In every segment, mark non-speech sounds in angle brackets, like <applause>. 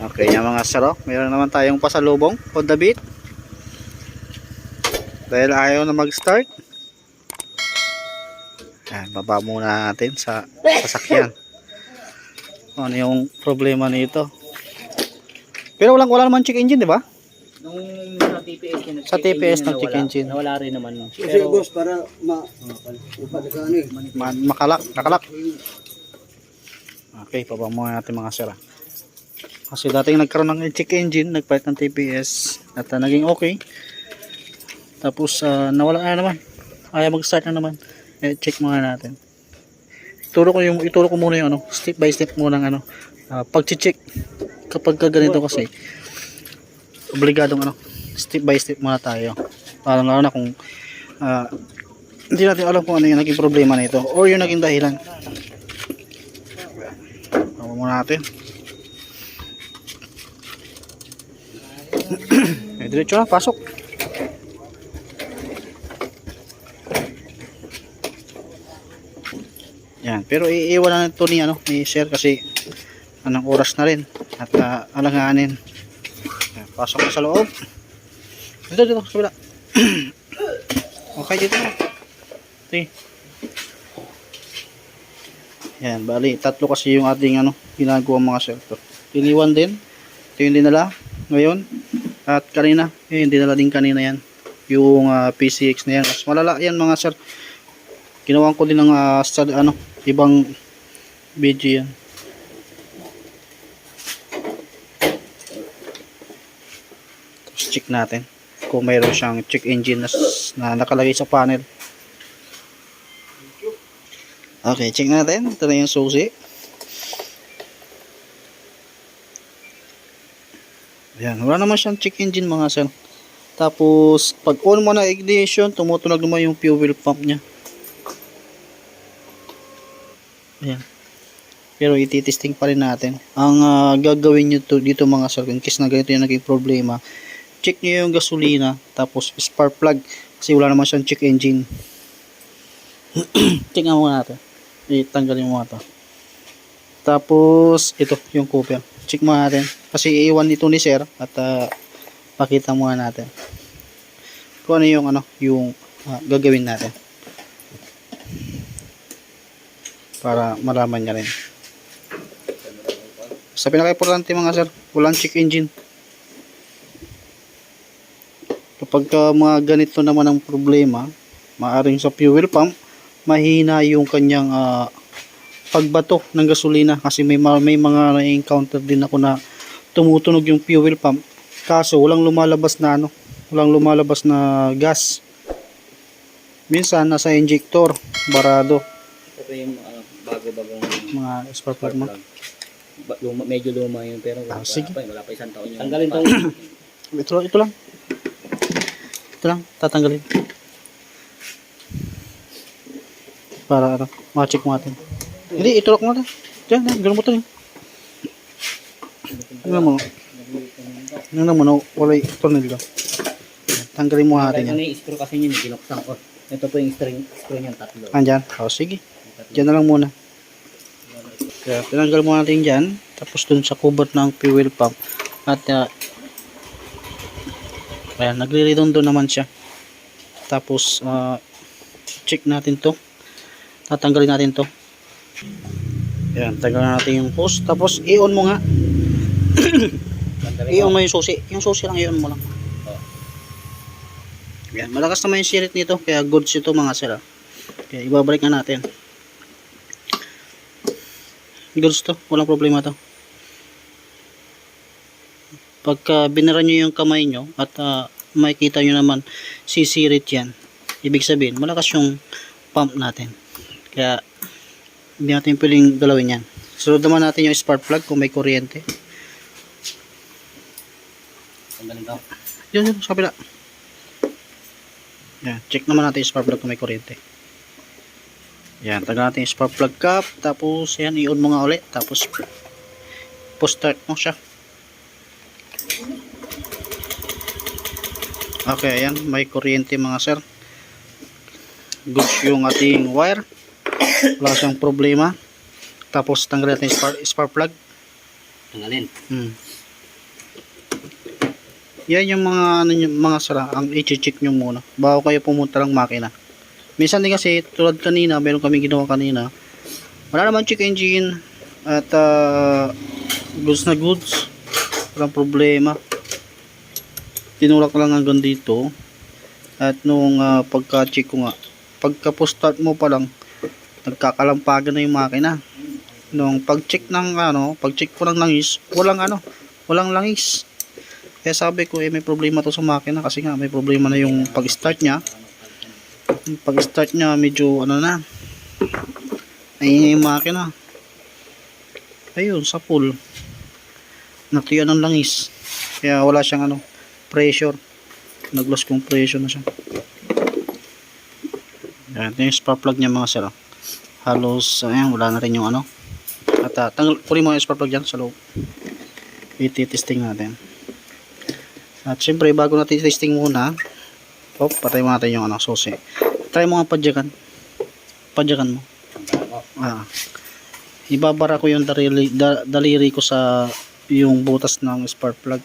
Okay, yung mga sarok. Meron naman tayong pasalubong. Honda Beat. Dahil ayaw na mag-start. Yan, baba muna natin sa sasakyan. <laughs> Ano yung problema nito? Pero walang wala naman check engine, di ba? Nung sa TPS yun, Sa check TPS engine ng check engine. Nawala rin naman. Kasi Pero, boss, para ma... Eh. Ma- makalak, nakalak. Okay, baba muna natin mga sira. Kasi dating nagkaroon ng check engine, nagpalit ng TPS at uh, naging okay. Tapos ah, nawala na naman. Ayaw mag-start na naman. Eh, check muna natin. Ituro ko yung ituro ko muna yung ano, step by step muna ng ano, ah, pag-check kapag ka ganito kasi obligadong ano, step by step muna tayo. Para lalo na kung ah, hindi natin alam kung ano yung naging problema nito or yung naging dahilan. Tama muna natin. Diretso na, pasok. Yan, pero iiwan na ito ni ano, ni Sir kasi anong oras na rin at uh, alanganin. Yan, pasok na sa loob. Dito, dito, sa kabila. <clears throat> okay, dito. Okay. Yan, bali, tatlo kasi yung ating ano, ginagawa mga shelter. Iniwan din. Ito yung dinala ngayon. At kanina, yung dinala din kanina yan. Yung ah, PCX na yan. Mas malala yan mga sir. Ginawan ko din ng ah, sa, ano, ibang video yan. Tapos check natin kung mayroon siyang check engine na, na nakalagay sa panel. Okay, check natin. Ito na yung susi. Ayan, wala naman siyang check engine mga sir. Tapos, pag on mo na ignition, tumutunog naman yung fuel pump niya. Ayan. Pero ititesting pa rin natin. Ang ah, gagawin nyo to, dito mga sir, in case na ganito yung naging problema, check nyo yung gasolina, tapos spark plug, kasi wala naman siyang check engine. <clears throat> Tingnan mo natin. Itanggalin mo ito. Tapos, ito, yung cooper. Check mo natin. Kasi iiwan ito ni sir at ah, pakita muna natin. Kung ano yung ano, yung ah, gagawin natin. Para malaman niya rin. Sa pinaka-importante mga sir, walang check engine. Kapag ka mga ganito naman ang problema, maaring sa fuel pump, mahina yung kanyang ah, pagbato ng gasolina kasi may, ma- may mga na-encounter din ako na tumutunog yung fuel pump. Kaso walang lumalabas na ano walang lumalabas na gas. Minsan nasa injector barado. Ito po yung ano, bago-bagong mga spark plug mo. Luma, medyo luma yun pero Ah, wala, sige. pa, wala pa isang taon yun. Tanggalin tong <clears throat> ito, ito lang. Ito lang tatanggalin. Para ano ma-check mo natin hindi itulak mo dyan dyan ganun mo ito tingnan mo? Tingnan mo no wala yung tornilyo tanggalin mo natin yan Ano yung screw kasi yun, binuksan ko. Ito po yung string, screw niyan tatlo. andyan. O sige. Dyan na lang muna. Kaya tinanggal mo natin dyan tapos dun sa kubot ng fuel pump. At uh, ayan nagre-redondo naman siya. Tapos ah, check natin to. Tatanggalin natin to ayan tanggalin natin yung hose tapos i-on mo nga <coughs> i-on mo yung susi yung susi lang i-on mo lang Yan, malakas naman yung sirit nito, kaya goods ito mga sir. ah. Kaya ibabalik na natin. Goods to, walang problema to. Pagka binara nyo yung kamay nyo at ah, makikita nyo naman sisirit yan, ibig sabihin malakas yung pump natin. Kaya hindi natin pwedeng galawin yan. Sunod naman natin yung spark plug kung may kuryente. Yun, yun, sa kabila. Yan, check naman natin yung spark plug kung may kuryente. Yan, tagal natin yung spark plug cap. Tapos, yan, i-on mo nga ulit. Tapos, post start mo siya. Okay, ayan, may kuryente mga sir. Good yung ating wire. Wala siyang problema. Tapos, tanggalin natin yung spark, spark plug. Tanggalin. Hmm. Yan yung mga ano yung mga sira ang i-check nyo muna bago kayo pumunta ng makina. Minsan din kasi tulad kanina, meron kami ginawa kanina. Wala naman check engine at ah, goods na goods. Walang problema. Tinulak lang hanggang dito. At nung ah, pagka-check ko nga, pagka start mo pa lang, nagkakalampagan na yung makina. Nung pag-check ng ano, pag-check ko ng langis, walang ano, walang langis. Kaya sabi ko, eh, may problema to sa makina kasi nga may problema na yung pag-start niya. Yung pag-start niya, medyo ano na, ay yung makina. Ayun, sa pool. Natuyan ng langis. Kaya wala siyang ano, pressure. Nag-loss compression na siya. Yan, ito yung spark plug niya mga sir. oh. Halos, ayan, wala na rin yung ano. At uh, tanggal, kunin mo yung spark plug dyan sa loob. Iti-testing natin. At syempre, bago natin testing muna, oh, patay mo natin yung ano, susi. Try mo nga padyakan. Padyakan mo. Ah. Ibabara ko yung daliri, da, daliri ko sa yung butas ng spark plug.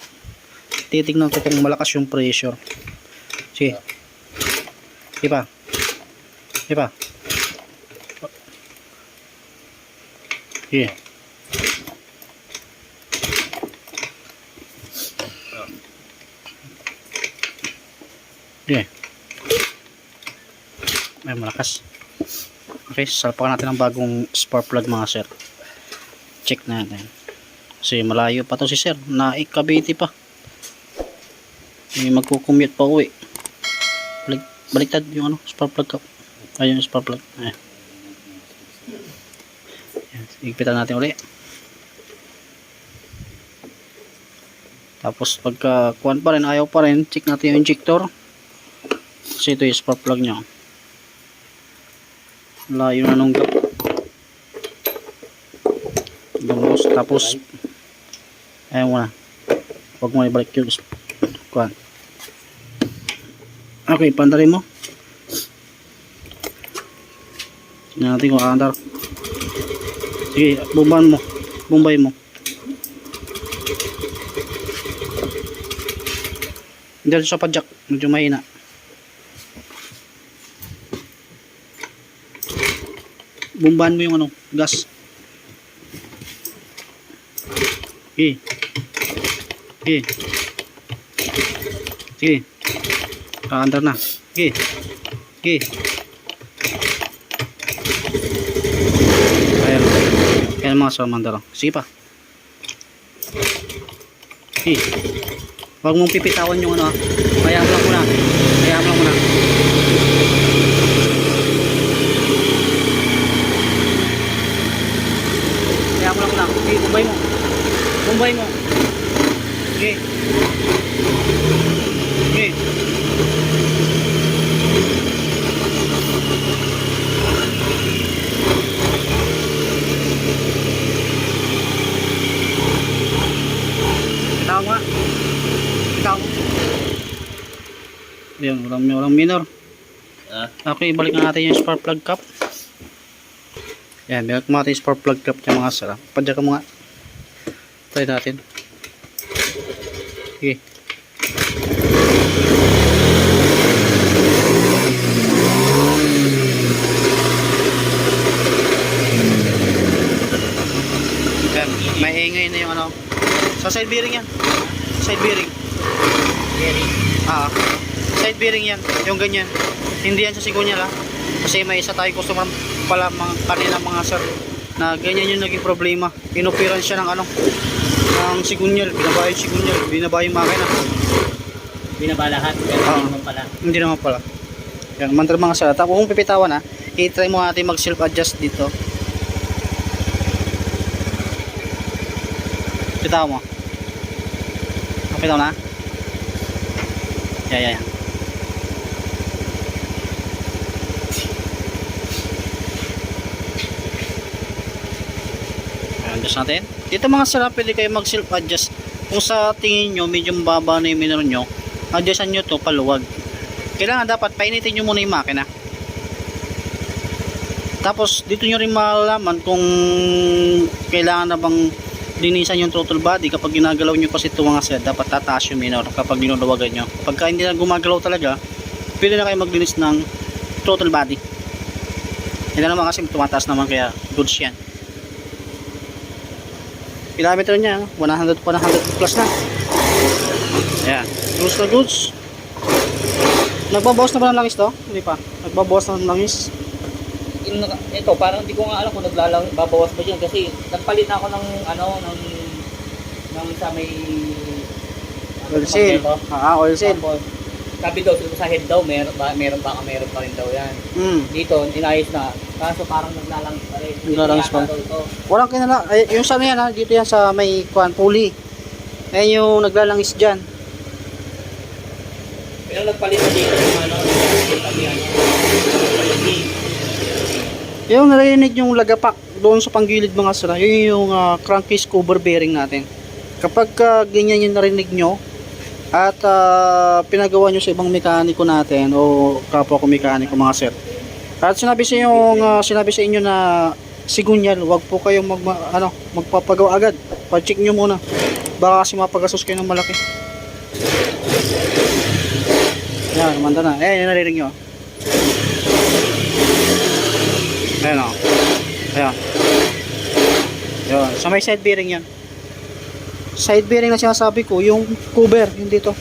Titignan ko kung malakas yung pressure. Sige. Sige pa. Sige. Sige. Ay, malakas. Okay, salpakan natin ang bagong spark plug mga sir. Check natin. Kasi malayo pa to si sir. Naikabiti pa. May magkukumute pa uwi. Balik, baliktad yung ano, spark plug. Ayun yung spark plug. Ayan. Ayan. Igpitan natin uli. Tapos pagka kuwan pa rin, ayaw pa rin, check natin yung injector. Kasi ito yung spark plug nyo. Layo na nung gap. Lumos. Tapos, ayaw mo na. Huwag mo ibalik yung kuhan. Okay, pandarin mo. Tingnan natin kung aandar. Sige, bumban mo. Bumbay mo. Hindi sa padjak. Medyo mahina. Bumban mo yung ano, gas. Okay. Okay. Sige. Kaandar na. Okay. Okay. Ayan. Ayan mga samandara. Sige pa. Okay. Huwag mong pipitawan yung ano. ah. Hayaan mo lang muna. Hayaan lang muna. Kaya mo lang lang. Okay, bumbay mo. Bumbay mo. Okay. Bitaw mo nga. Bitaw mo. Ayun, walang, walang minor. Ah, Okay, balik na natin yung spark plug cap. Yan, balik mo natin yung spark plug cap yung mga sara. Padya ka mo nga. Try natin. Sige. Yan, may ingay na yung ano. Sa side bearing yan. Side bearing. Jerry. Ah, side bearing yan, yung ganyan. Hindi yan sa sigunya la. Kasi may isa tayo customer pala mga kanila mga sir na ganyan yung naging problema. Inoperan siya ng ano, ng sigunyal, binabayo yung sigunyal, binabayo yung makina. Binaba lahat. Pero Ah. hindi mo pala. Hindi naman pala. Yan, mantra mga sir. Tapos kung pipitawan na, i-try mo natin mag self adjust dito. Pitawan mo. Pitawan na. Yeah, yeah, adjust natin. Dito mga sir, pwede kayo mag self adjust. Kung sa tingin nyo, medyo baba na yung minor nyo, adjustan nyo to paluwag. Kailangan dapat painitin nyo muna yung makina. Tapos dito nyo rin malalaman kung kailangan na bang linisan yung throttle body kapag ginagalaw nyo kasi mga sir dapat tataas yung minor kapag linulawagan nyo. Pagka hindi na gumagalaw talaga pwede na kayo maglinis ng throttle body. Hindi naman kasi tumataas naman kaya goods yan kilometer niya no? 100 100 plus na. Yan goods na goods. Nagbabawas na ba ng langis to? hindi pa. Nagbabawas na ng langis Yung naka- ito, parang hindi ko nga alam kung naglalang babawas ba dyan kasi nagpalit na ako ng ano, ng ng sa may oil seal ah oil seal Tapos, sabi daw sa head daw, meron ba, meron baka meron pa rin daw yan. mm. Dito, inayos na. Kaso parang naglalangis pa rin. Naglalangis pa. Walang kinala, ay, yung sa ano yan ha, dito yan sa may kuan puli. Ayan yung naglalangis dyan. Pero nagpalit na dito yung ano, ano, din. Yung narinig yung lagapak doon sa panggilid mga sira, yun yung ah, crankcase cover bearing natin. Kapag ah, ganyan yung narinig nyo, at ah, pinagawa nyo sa ibang mekaniko natin o kapwa ko mekaniko mga sir. At sinabi sa yung sinabi sa inyo na sigunyal, wag po kayong mag ano, magpapagawa agad. Pa-check nyo muna. Baka kasi mapagastos kayo ng malaki. Yan, manda na. Eh, narinig nyo. Ayan o. Ayan. Yun. Sa may side bearing yan. Side bearing na sinasabi ko, yung cover, yung dito.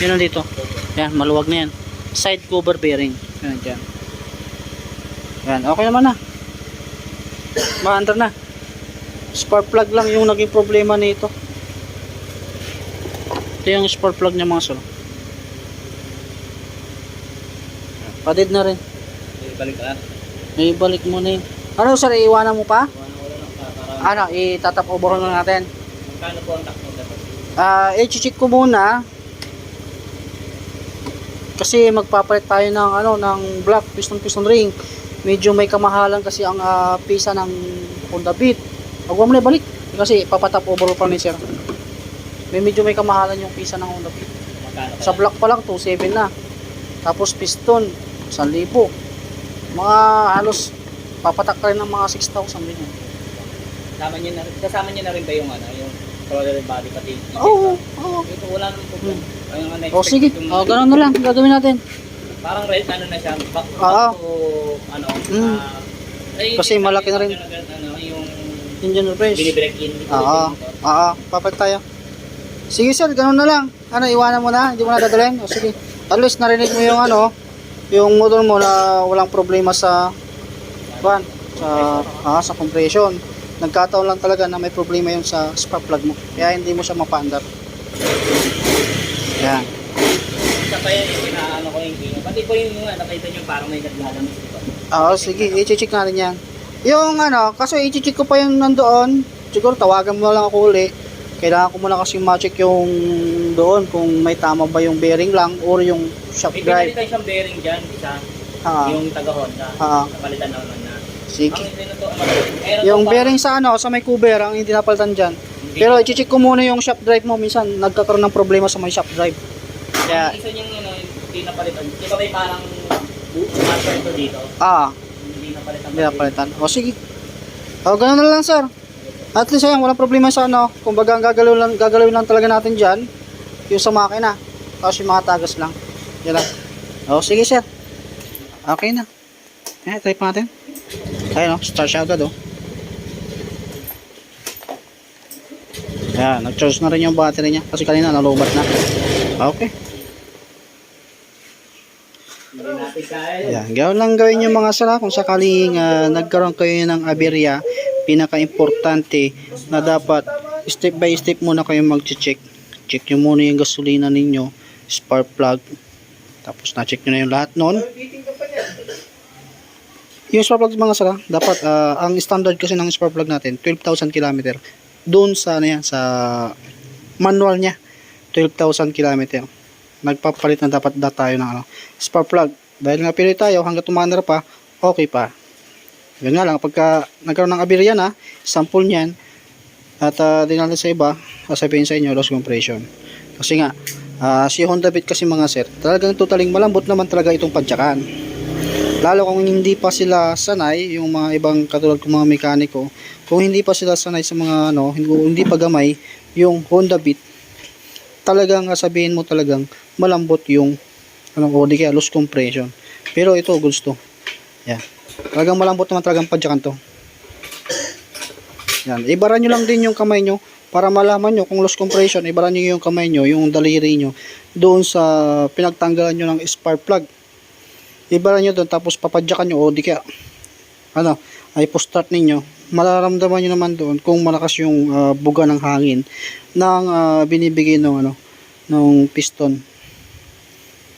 Yun ang dito. Yan, maluwag na yan. Side cover bearing. Yan, dyan. Yan, okay naman na. Maandar na. Spark plug lang yung naging problema nito. Ito yung spark plug niya mga sir. Padid na rin. Balik ka. May balik mo na yun. Ano sir, iiwanan mo pa? Ano, itatap over na natin. magkano po ang takbo dapat. Ah, i-check ko muna. Kasi magpapalit tayo ng ano, ng block piston piston ring. Medyo may kamahalan kasi ang ah, pisa ng Honda Beat. Huwag mo na ibalik kasi papatap over pa ni sir. May medyo may kamahalan yung pisa ng Honda Beat. Sa block pa lang 2.7 na. Tapos piston 1,000. Mga halos papatak rin ng mga 6,000 din. Kasama niyo na rin, kasama niyo na rin ba yung ano, yung roller body pati? Oo, oo. Ito wala namang problema. Ayun nga O sige, yung- oh, ganun na lang gagawin natin. Parang red ano na siya, back, Oo. back to ano, Mm. ah, ay, Kasi malaki na rin. Ano, yung Engine refresh. binibreak in. Oo, oo, papalit tayo. Sige sir, ganun na lang. Ano, iwanan mo na, hindi mo na dadalhin. O sige, at least narinig mo yung ano, yung motor mo na walang problema sa, kuan, sa, ah, sa compression. Nagkataon lang talaga na may problema yung sa spark plug mo. Kaya hindi mo siya mapaandar. Yan. Isa pa yan, yung inaano ko yung ginga. Pati po yung nga, nakita nyo parang may naglalamas dito. Oo, sige, i-check natin yan. Yung ano, kasi i-check ko pa yung nandoon. Siguro tawagan mo lang ako uli. Kailangan ko muna kasi ma-check yung doon kung may tama ba yung bearing lang or yung shock May drive. pinalitan siyang bearing dyan, isa, Ah, yung taga Honda. ah, Napalitan naman na. sige. Ang hindi na to, meron Yung to bearing sa ano, sa may cover, ang hindi napalitan dyan. parang- Pero i-check ko muna yung shock drive mo. Minsan nagkakaroon ng problema sa may shock drive. Kaya, Ang isa niyang ano, hindi napalitan. Di ba may parang master to dito? ah, Hindi napalitan. hindi napalitan. O sige. O, ganun na lang sir. At least ayan, walang problema sa ano. Kumbaga, ang gagalawin lang, gagalawin lang talaga natin dyan, yung sa makina. Tapos yung mga tagas lang. Yan lang. O, sige sir. Okay na. Eh, try pa natin. Ayun o, start siya agad o. Yan, nag-charge na rin yung battery niya. Kasi kanina nalubat na. Okay. Hindi natin kaya. Yan, gawin lang gawin yung mga sala kung sakaling ah, nagkaroon kayo ng aberya, pinaka-importante na dapat step by step muna kayo mag-check. Check nyo muna yung gasolina ninyo, spark plug, tapos na-check nyo na yung lahat nun. Yung spark plug mga sala, dapat ah, ang standard kasi ng spark plug natin, 12,000 km. Doon sa, ano yan, sa manual niya, 12,000 km. Nagpapalit na dapat da tayo ng ano, spark plug. Dahil nga pili tayo hanggang tumanar pa, okay pa. Yun nga lang, pagka nagkaroon ng aberya na, sample niyan, at uh, din natin sa iba, sasabihin sa inyo, loss compression. Kasi nga, ah, si Honda Beat kasi mga sir, talagang totaling malambot naman talaga itong padyakan. lalo kung hindi pa sila sanay yung mga ibang katulad kong mga mekaniko kung hindi pa sila sanay sa mga ano hindi, pa gamay yung Honda Beat talagang ah, sabihin mo talagang malambot yung ano o di kaya loose compression pero ito gusto yan talagang malambot naman talagang padyakan to. Yan. Ibara nyo lang din yung kamay nyo para malaman nyo kung loose compression ibara nyo yung kamay nyo yung daliri nyo doon sa pinagtanggalan nyo ng spark plug. Ibara nyo doon tapos papadyakan nyo o di kaya ano ay po-start ninyo. Mararamdaman nyo naman doon kung malakas yung ah, buga ng hangin ng ah, binibigay ng ano ng piston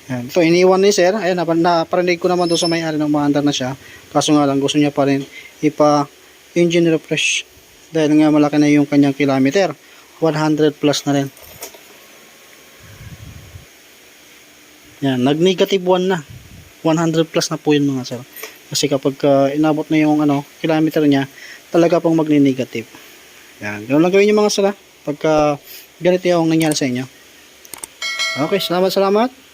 yan. Ito, iniwan ni sir. Ayan, nap- naparinig ko naman doon sa may-ari ng maandar na siya. Kaso nga lang, gusto niya pa rin ipa engine refresh. Dahil nga malaki na yung kanyang kilometer. 100 plus na rin. Yan, nag-negative 1 na. 100 plus na po yun mga sir. Kasi kapag ah, inabot na yung ano, kilometer niya, talaga pong magni-negative. Yan, ganoon lang gawin yung mga sir. ah. Pagka ganito yung nangyari sa inyo. Okay, salamat, salamat.